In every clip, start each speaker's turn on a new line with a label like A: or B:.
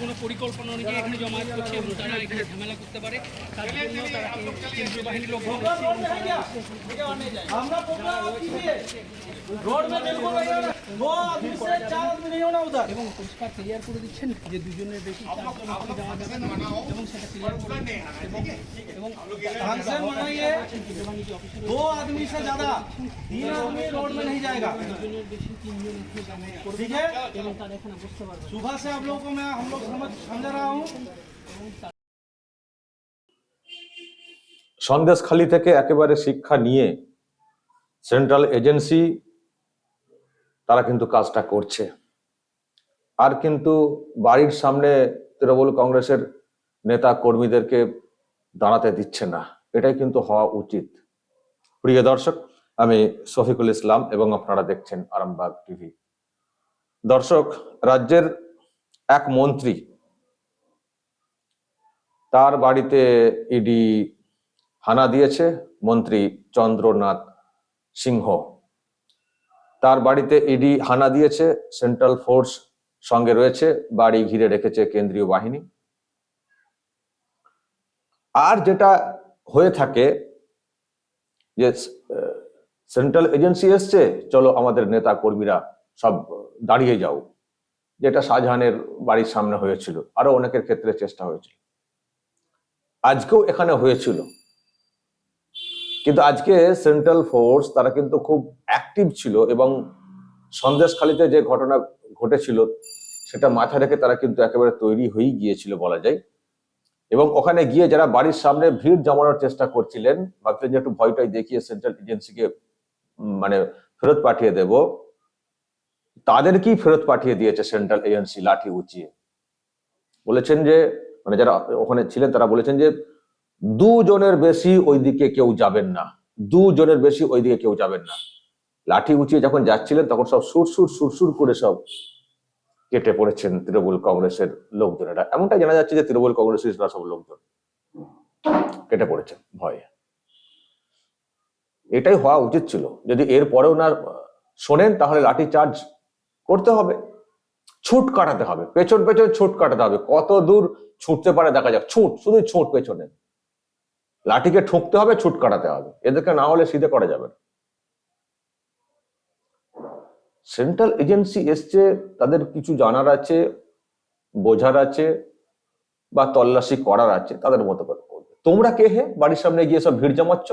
A: কোনো পরিকল্পনা অনুযায়ী এখানে জমায়েত করছে এবং তারা এখানে ঝামেলা করতে পারে। তার জন্য তারা কেন্দ্রীয় বাহিনীর লোক
B: আমরা पकड़ा कीजिए रोड में बिल्कुल नहीं होना दो आदमी से चार आदमी नहीं होना उधर
A: এবং পরিষ্কার ক্লিয়ার করে দিচ্ছেন যে দুজনের বেশি চারজন ব্যক্তি যাওয়া যাবে না এবং সেটা ক্লিয়ার করে এবং এবং
B: ढंग से मनाइए
A: কেন্দ্রীয় বাহিনী যে অফিসার
B: दो आदमी से ज्यादा तीन आदमी रोड में नहीं जाएगा
A: দুজনের বেশি তিনজন এখানে জমায়েত করবে
B: ठीक है
A: এবং তারা এখানে বুঝতে পারবে
B: सुबह से आप लोगों को मैं हम लोग समझ समझा रहा हूँ
C: সন্দেশখালি থেকে একেবারে শিক্ষা নিয়ে সেন্ট্রাল এজেন্সি তারা কিন্তু কাজটা করছে। আর কিন্তু বাড়ির সামনে তৃণমূল কংগ্রেসের নেতা কর্মীদেরকে দাঁড়াতে দিচ্ছে না। এটাই কিন্তু হওয়া উচিত। প্রিয় দর্শক, আমি শফিকুল ইসলাম এবং আপনারা দেখছেন আরামবাগ টিভি। দর্শক, রাজ্যের এক মন্ত্রী তার বাড়িতে ইডি হানা দিয়েছে, মন্ত্রী চন্দ্রনাথ সিংহ। তার বাড়িতে ইডি হানা দিয়েছে সেন্ট্রাল ফোর্স সঙ্গে রয়েছে, বাড়ি ঘিরে রেখেছে কেন্দ্রীয় বাহিনী। আর যেটা হয়ে থাকে, যে সেন্ট্রাল এজেন্সি এসছে, চলো আমাদের নেতা কর্মীরা সব দাঁড়িয়ে যাও। যেটা শাহজাহানের বাড়ির সামনে হয়েছিল, আরও অনেকের ক্ষেত্রে চেষ্টা হয়েছিল। আজকেও এখানে হয়েছিল। কিন্তু আজকে সেন্ট্রাল ফোর্স তারা কিন্তু খুব অ্যাক্টিভ ছিল এবং সন্দেশখালিতে যে ঘটনা ঘটেছিল, সেটা মাথায় রেখে তারা কিন্তু একেবারে তৈরি হয়েই গিয়েছিল বলা যায়। এবং ওখানে গিয়ে যারা বাড়ির সামনে ভিড় জমানোর চেষ্টা করছিলেন, ভাবছিলেন যে একটু ভয়টাই দেখিয়ে সেন্ট্রাল এজেন্সিকে মানে ফেরত পাঠিয়ে দেব। তাদেরকেই ফেরত পাঠিয়ে দিয়েছে সেন্ট্রাল এজেন্সি লাঠি উঁচিয়ে। বলেছেন যে মানে যারা ওখানে ছিলেন তারা বলেছেন যে, দুজনের বেশি ওইদিকে কেউ যাবেন না। দুজনের বেশি ওইদিকে কেউ যাবেন না। লাঠি উঁচিয়ে যখন যাচ্ছিলেন, তখন সব সুরসুর সুরসুর করে সব কেটে পড়েছেন তৃণমূল কংগ্রেসের লোকজনেরা। এমনটাই জানা যাচ্ছে যে তৃণমূল কংগ্রেসের সব লোকজন কেটে পড়েছেন ভয়ে। এটাই হওয়া উচিত ছিল। যদি এর পরেও না শোনেন, তাহলে লাঠি চার্জ করতে হবে, ছুট কাটাতে হবে, পেছন পেছন ছুট কাটাতে হবে। কত দূর ছুটতে পারে দেখা যাক। ছুট শুধু ছুট পেছনে। লাঠিকে ঠুকতে হবে, ছুট কাটাতে হবে। এদেরকে না হলে সিধে করা যাবে না। সেন্ট্রাল এজেন্সি এসছে, তাদের কিছু জানার আছে, বোঝার আছে, বা তল্লাশি করার আছে, তাদের মতো করে তোমরা কে হে? বাড়ির সামনে গিয়ে সব ভিড় জমাচ্ছ?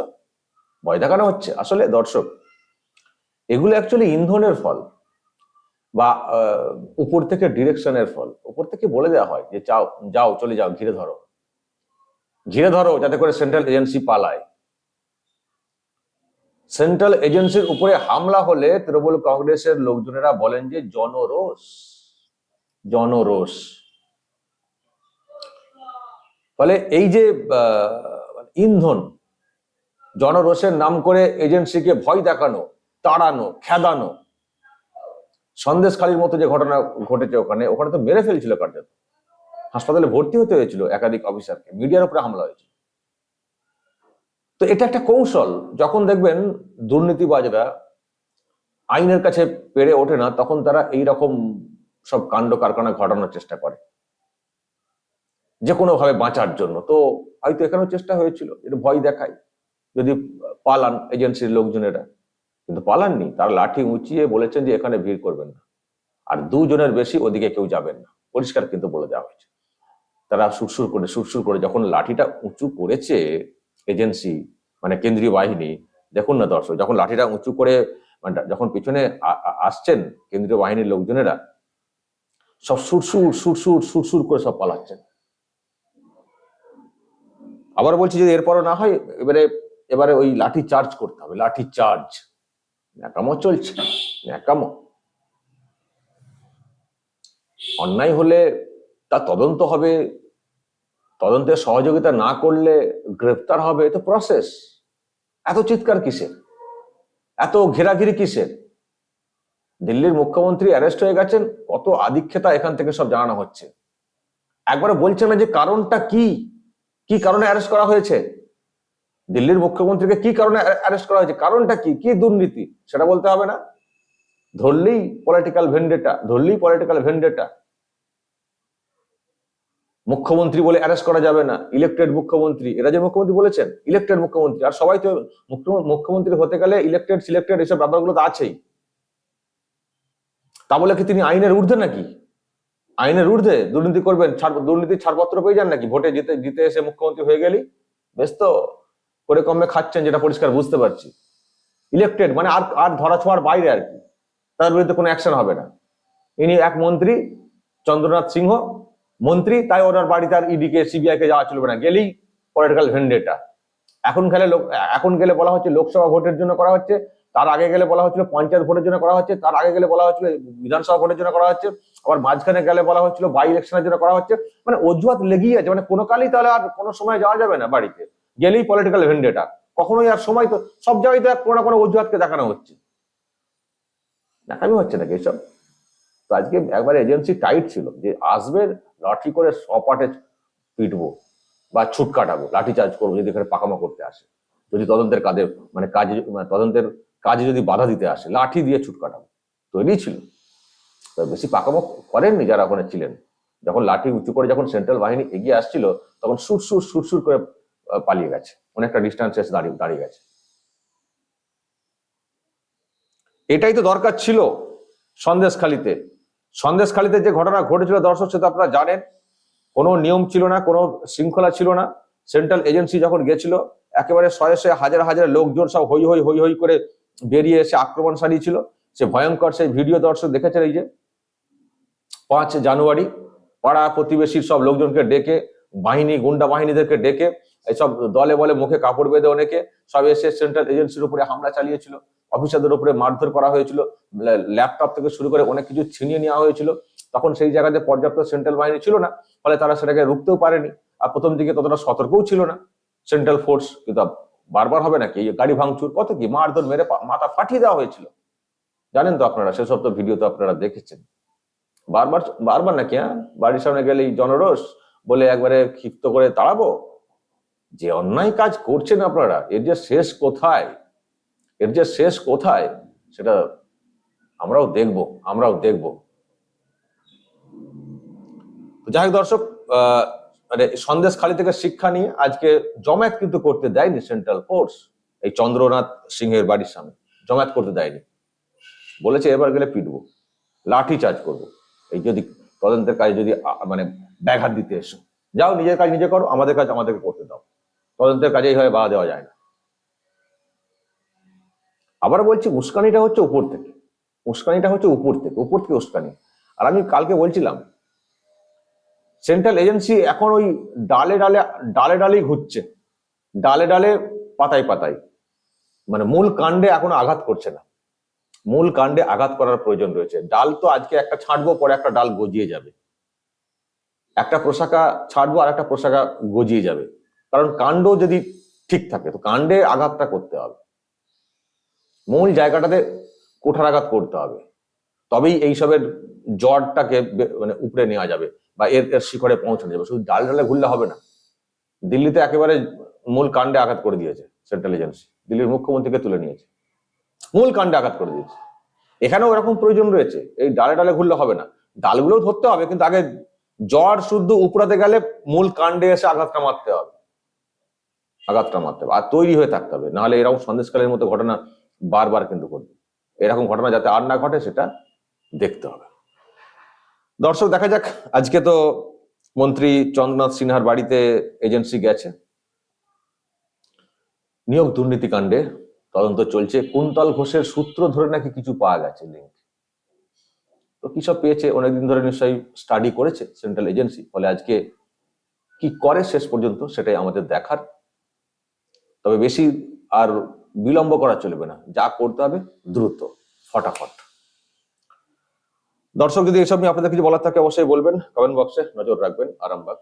C: ভয় দেখানো হচ্ছে। আসলে দর্শক, এগুলো অ্যাকচুয়ালি ইন্ধনের ফল, বা উপর থেকে ডিরেকশনের ফল। উপর থেকে বলে দেওয়া হয় যে, চাও, যাও, চলে যাও, ঘিরে ধরো। ঘিরে ধরো, যাতে করে সেন্ট্রাল এজেন্সি পালায়। সেন্ট্রাল এজেন্সির উপরে হামলা হলে তৃণমূল কংগ্রেসের লোকজনেরা বলেন যে জনরোষ জনরোষ। ফলে এই যে ইন্ধন, জনরোষের নাম করে এজেন্সিকে ভয় দেখানো, তাড়ানো, খেদানো, সন্দেশখালীর মতো যে ঘটনা ঘটেছে ওখানে ওখানে তো মেরে ফেলছিল কার্যত। হাসপাতালে ভর্তি হতে হয়েছিল একাধিক অফিসারকে, মিডিয়ার উপরে হামলা হয়েছিল। তো এটা একটা কৌশল। যখন দেখবেন দুর্নীতিবাজরা আইনের কাছে পেরে ওঠে না, তখন তারা এই রকম সব কাণ্ড কারখানা ঘটানোর চেষ্টা করে। যে কোনো ভাবে বাঁচার জন্য। তো হয়তো এখানেও চেষ্টা হয়েছিল এটা ভয় দেখায়। যদি পালান এজেন্সির লোকজনেরা। কিন্তু পালাননি, তারা লাঠি উঁচিয়ে বলেছেন যে এখানে ভিড় করবেন না। আর দুজনের বেশি ওদিকে কেউ যাবেন না। পরিষ্কার কিন্তু বলে দেওয়া হয়েছে। তারা সুরসুর করে সুরসুর করে যখন লাঠিটা উঁচু করেছে এজেন্সি মানে কেন্দ্রীয় বাহিনী, দেখুন না দর্শক, যখন লাঠিটা উঁচু করে মানে যখন পিছনে আসছেন কেন্দ্রীয় বাহিনীর লোকজনেরা, সব সুরসুর সুরসুর সুরসুর করে সব পালাচ্ছেন। আবার বলছি যদি এরপরও না হয়, এবারে এবারে ওই লাঠি চার্জ করতে হবে, লাঠি চার্জ। ন্যাকামো চলছে ন্যাকামো। অন্যায় হলে তার তদন্ত হবে তদন্তের সহযোগিতা না করলে গ্রেপ্তার হবে, এ তো প্রসেস এত চিৎকার কিসের? এত ঘেরাঘিরি কিসের? দিল্লির মুখ্যমন্ত্রী অ্যারেস্ট হয়ে গেছেন, কত আদিক্ষেতা এখান থেকে সব জানানো হচ্ছে। একবারে বলছে না যে কারণটা কি? কি কারণে অ্যারেস্ট করা হয়েছে? দিল্লির মুখ্যমন্ত্রীকে কি কারণে অ্যারেস্ট করা হয়েছে? কারণটা কি? কি দুর্নীতি? সেটা বলতে হবে না। ধরলেই পলিটিক্যাল ভেন্ডেটা ধরলেই পলিটিক্যাল ভেন্ডেটা মুখ্যমন্ত্রী বলে অ্যারেস্ট করা যাবে না। ইলেক্টেড মুখ্যমন্ত্রী। যে মুখ্যমন্ত্রী বলেছেন ইলেক্টেড মুখ্যমন্ত্রী। আর সবাই তো মুখ্যমন্ত্রী হতে গেলে ইলেক্টেড সিলেক্টেড এসব ব্যাপারগুলো তো আছেই। তা বলে কি তিনি আইনের ঊর্ধ্বে নাকি? আইনের ঊর্ধ্বে? দুর্নীতি করবেন দুর্নীতির ছাড়পত্র পেয়ে যান নাকি? ভোটে জিতে জিতে এসে মুখ্যমন্ত্রী হয়ে গেলি? বেশ তো, করে কমে খাচ্ছেন যেটা পরিষ্কার বুঝতে পারছি। ইলেক্টেড মানে আর আর ধরা ছোঁয়ার বাইরে আর কি। তার বিরুদ্ধে কোনো অ্যাকশন হবে না। ইনি এক মন্ত্রী, চন্দ্রনাথ সিংহ মন্ত্রী, তাই ওনার বাড়িতে আর ইডিকে সিবিআই কে যাওয়া চলবে না। গেলেই পলিটিক্যাল ভেন্ডেটা এখন গেলে লোক, এখন গেলে বলা হচ্ছে লোকসভা ভোটের জন্য করা হচ্ছে, তার আগে গেলে বলা হচ্ছিল পঞ্চায়েত ভোটের জন্য করা হচ্ছে, তার আগে গেলে বলা হচ্ছিল বিধানসভা ভোটের জন্য করা হচ্ছে, আবার মাঝখানে গেলে বলা হচ্ছিল বাই ইলেকশনের জন্য করা হচ্ছে। মানে অজুহাত লেগেই আছে মানে কোনো কালই তাহলে আর কোনো সময় যাওয়া যাবে না বাড়িতে। গেলেই পলিটিক্যাল ভেন্ডেটা কখনোই আর সময় তো, সব জায়গায় তো কোনো না কোনো অজুহাতকে দেখানো হচ্ছে। দেখানো হচ্ছে নাকি এসব? তো আজকে একবার এজেন্সি টাইট ছিল যে আসবে লাঠি করে সপাটে পিটবো বা ছুট কাটাবো, লাঠি চার্জ করব যদি এখানে পাকামো করতে আসে। যদি তদন্তের কাজে মানে কাজে মানে তদন্তের কাজে যদি বাধা দিতে আসে, লাঠি দিয়ে ছুট কাটাবো। তৈরি ছিল। বেশি পাকামো করেননি যারা ওখানে ছিলেন। যখন লাঠি উঁচু করে যখন সেন্ট্রাল বাহিনী এগিয়ে আসছিল, তখন সুর সুর সুর সুর করে পালিয়ে গেছে। অনেকটা ডিস্টেন্স এসে দাঁড়িয়ে দাঁড়িয়ে গেছে। এটাই তো দরকার ছিল সন্দেশখালিতে। সন্দেশখালিতে যে ঘটনা ঘটেছিল, দর্শক, সেটা আপনারা জানেন। কোনো নিয়ম ছিল না, কোনো শৃঙ্খলা ছিল না। সেন্ট্রাল এজেন্সি যখন গেছিল, একেবারে শয়ে শয়ে হাজার হাজার লোকজন সব হই হই হই হই করে বেরিয়ে এসে আক্রমণ সারিয়েছিল। সে ভয়ঙ্কর সেই ভিডিও দর্শক দেখেছেন এই যে, পাঁচ জানুয়ারি, পাড়া প্রতিবেশীর সব লোকজনকে ডেকে, বাহিনী, গুন্ডা বাহিনীদেরকে ডেকে এইসব দলে বলে মুখে কাপড় বেঁধে অনেকে। সব এসে সেন্ট্রাল এজেন্সির উপরে হামলা চালিয়েছিল, অফিসারদের উপরে মারধর করা হয়েছিল ল্যাপটপ থেকে শুরু করে অনেক কিছু ছিনিয়ে নেওয়া হয়েছিল। তখন সেই জায়গাতে পর্যাপ্ত সেন্ট্রাল বাহিনী ছিল না, ফলে তারা সেটাকে রুখতেও পারেনি। আর প্রথম দিকে ততটা সতর্কও ছিল না। সেন্ট্রাল ফোর্স কিন্তু বারবার হবে নাকি? গাড়ি ভাঙচুর, কত কি? মারধর মেরে মাথা ফাটিয়ে দেওয়া হয়েছিল। জানেন তো আপনারা, সেসব তো ভিডিও তো আপনারা দেখেছেন। বারবার বারবার নাকি হ্যাঁ? বাড়ির সামনে গেলেই জনরোষ, বলে একবারে ক্ষিপ্ত করে তাড়াবো। যে অন্যায় কাজ করছেন আপনারা, এর যে শেষ কোথায়, এর যে শেষ কোথায়, সেটা আমরাও দেখব আমরাও দেখব। যাই হোক দর্শক মানে সন্দেশখালী থেকে শিক্ষা নিয়ে আজকে জমায়েত কিন্তু করতে দেয়নি সেন্ট্রাল ফোর্স এই চন্দ্রনাথ সিংহের বাড়ির সামনে। জমায়েত করতে দেয়নি। বলেছে এবার গেলে পিটবো, লাঠি চার্জ করব। এই যদি তদন্তের কাজে যদি মানে ব্যাঘাত দিতে এসো। যাও নিজের কাজ নিজে করো, আমাদের কাজ আমাদেরকে করতে দাও। তদন্তের কাজে এইভাবে বাধা দেওয়া যায় না। আবার বলছি, উস্কানিটা হচ্ছে উপর থেকে। উস্কানিটা হচ্ছে উপর থেকে উপর থেকে উস্কানি। আর আমি কালকে বলছিলাম সেন্ট্রাল এজেন্সি এখন ওই ডালে ডালে ডালে ডালেই ঘুরছে। ডালে ডালে, পাতায় পাতায়। মানে মূল কাণ্ডে এখনও আঘাত করছে না। মূল কাণ্ডে আঘাত করার প্রয়োজন রয়েছে। ডাল তো আজকে একটা ছাঁটবো পরে একটা ডাল গজিয়ে যাবে। একটা পোশাকা ছাড়বো আর একটা পোশাকা গজিয়ে যাবে। কারণ কাণ্ড যদি ঠিক থাকে, তো কাণ্ডে আঘাতটা করতে হবে। মূল জায়গাটাতে কোঠারাঘাত করতে হবে। তবেই এইসবের জ্বরটাকে মানে উপরে নেওয়া যাবে বা এর এর শিখরে পৌঁছানো যাবে। শুধু ডাল ডালে ঘুরলে হবে না। দিল্লিতে একেবারে মূল কাণ্ডে আঘাত করে দিয়েছে সেন্ট্রাল এজেন্সি। দিল্লির মুখ্যমন্ত্রীকে তুলে নিয়েছে। মূল কাণ্ডে আঘাত করে দিয়েছে। এখানেও এরকম প্রয়োজন রয়েছে। এই ডালে ডালে ঘুরলে হবে না। ডালগুলোও ধরতে হবে, কিন্তু আগে জ্বর শুদ্ধ উপরাতে গেলে মূল কাণ্ডে এসে আঘাতটা মারতে হবে। আঘাতটা মারতে হবে। আর তৈরি হয়ে থাকতে হবে, নাহলে এরকম সন্দেশকালের মতো ঘটনা বারবার কিন্তু ঘটবে। এরকম ঘটনা যাতে আর না ঘটে, সেটা দেখতে হবে। দর্শক, দেখা যাক, আজকে তো মন্ত্রী চন্দ্রনাথ সিনহার বাড়িতে এজেন্সি গেছে। নিয়োগ দুর্নীতি কাণ্ডে তদন্ত চলছে। কুন্তল ঘোষের সূত্র ধরে নাকি কিছু পাওয়া গেছে লিঙ্ক তো কি সব পেয়েছে? অনেকদিন ধরে নিশ্চয়ই স্টাডি করেছে সেন্ট্রাল এজেন্সি ফলে আজকে কি করে শেষ পর্যন্ত সেটাই আমাদের দেখার তবে বেশি আর বিলম্ব করা চলবে না। যা করতে হবে দ্রুত, ফটাফট। দর্শক, যদি এসব নিয়ে আপনাদের কিছু বলার থাকে, অবশ্যই বলবেন। কমেন্ট বক্সে নজর রাখবেন, আরামবাগ